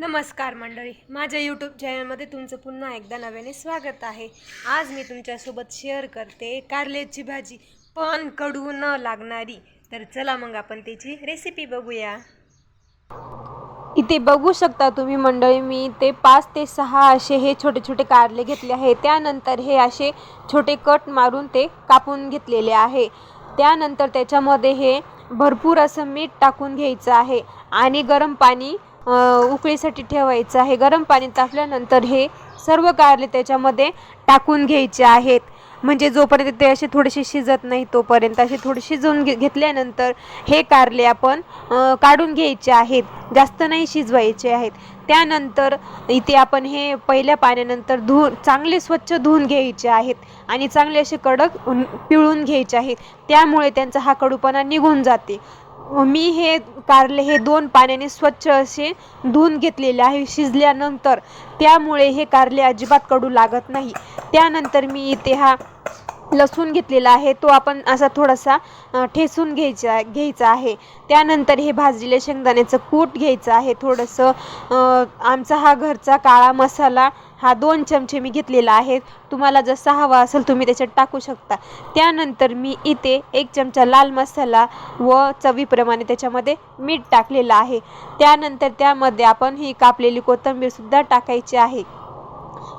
नमस्कार मंडळी. माझ्या यूट्यूब चॅनलमध्ये तुमचं पुन्हा एकदा नव्याने स्वागत आहे. आज मी तुमच्यासोबत शेअर करते कारल्याची भाजी पण कडू न लागणारी. तर चला मग आपण त्याची रेसिपी बघूया. इथे बघू शकता तुम्ही मंडळी मी ते पाच ते सहा असे हे छोटे छोटे कारले घेतले आहे. त्यानंतर हे असे छोटे कट मारून ते कापून घेतलेले आहे. त्यानंतर त्याच्यामध्ये हे भरपूर असं मीठ टाकून घ्यायचं आहे आणि गरम पाणी उकळीसाठी ठेवायचं आहे. गरम पाणी तापल्यानंतर हे सर्व कारले त्याच्यामध्ये टाकून घ्यायचे आहेत. म्हणजे जोपर्यंत ते असे थोडेसे शिजत नाही तोपर्यंत असे थोडे शिजवून घे घेतल्यानंतर हे कारले आपण काढून घ्यायचे आहेत. जास्त नाही शिजवायचे आहेत. त्यानंतर इथे आपण हे पहिल्या पाण्यानंतर धुवून चांगले स्वच्छ धुवून घ्यायचे आहेत आणि चांगले असे कडक पिळून घ्यायचे आहेत. त्यामुळे त्यांचा हा कडूपणा निघून जाते. मी हे कारले हे दोन पाण्याने स्वच्छ असे धुवून घेतलेले आहे. शिजल्यानंतर त्यामुळे हे कारले अजिबात कडू लागत नाही. त्यानंतर मी इथे हा लसूण घेतलेला आहे. तो आपण असा थोडासा ठेसून घ्यायचा घ्यायचा आहे. त्यानंतर हे भाजलेल्या शेंगदाण्याचं कूट घ्यायचं आहे. थोडंसं आमचा हा घरचा काळा मसाला हा दोन चमचे मी घेतलेला आहे. तुम्हाला जसा हवा असेल तुम्ही त्याच्यात टाकू शकता. त्यानंतर मी इथे एक चमचा लाल मसाला व चवीप्रमाणे त्याच्यामध्ये मीठ टाकलेलं आहे. त्यानंतर त्यामध्ये आपण ही कापलेली कोथिंबीरसुद्धा टाकायची आहे.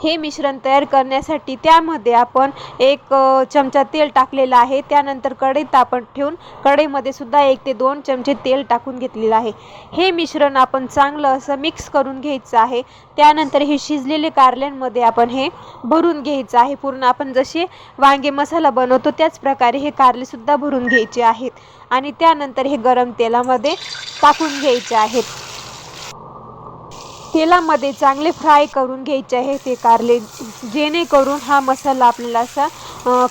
हे मिश्रण तयार करण्यासाठी त्यामध्ये आपण एक चमचा तेल टाकलेलं आहे. त्यानंतर कढईत आपण ठेवून कढईमध्ये सुद्धा एक ते दोन चमचे तेल टाकून घेतलेलं आहे. हे मिश्रण आपण चांगलं असं मिक्स करून घ्यायचं आहे. त्यानंतर हे शिजलेले कारल्यांमध्ये आपण हे भरून घ्यायचं आहे. पूर्ण आपण जसे वांगे मसाला बनवतो त्याच प्रकारे हे कारलेसुद्धा भरून घ्यायचे आहेत. आणि त्यानंतर हे गरम तेलामध्ये टाकून घ्यायचे आहेत. तेलामध्ये चांगले फ्राय करून घ्यायचे आहे ते कारले. जेणेकरून हा मसाला आपल्याला असा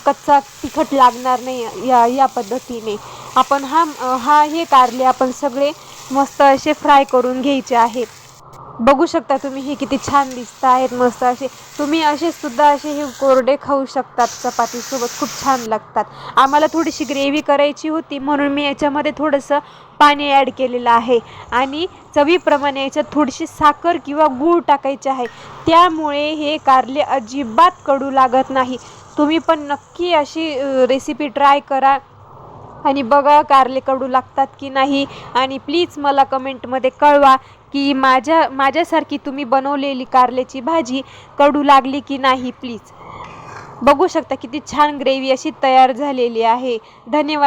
कच्चा तिखट लागणार नाही या या पद्धतीने. आपण हा हा हे कारले आपण सगळे मस्त असे फ्राय करून घ्यायचे आहेत. बघू शकता तुम्ही हे किती छान दिसत आहेत मस्त असे. तुम्ही असे सुद्धा असे हे कोरडे खाऊ शकतात चपातीसोबत खूप छान लागतात. आम्हाला थोडीशी ग्रेव्ही करायची होती म्हणून मी याच्यामध्ये थोडंसं पाणी ॲड केलेलं आहे. आणि चवीप्रमाणे याच्यात थोडीशी साखर किंवा गूळ टाकायचे आहे. त्यामुळे हे कारले अजिबात कडू लागत नाही. तुम्ही पण नक्की अशी रेसिपी ट्राय करा. आणि बघा कारले कडू लागतात की नाही. आणि प्लीज मला कमेंटमध्ये कळवा की माझ्या माझ्यासारखी तुम्ही बनवलेली कारल्याची भाजी कडू लागली की नाही प्लीज बघू शकता किती छान ग्रेव्ही अशी तयार झालेली आहे. धन्यवाद.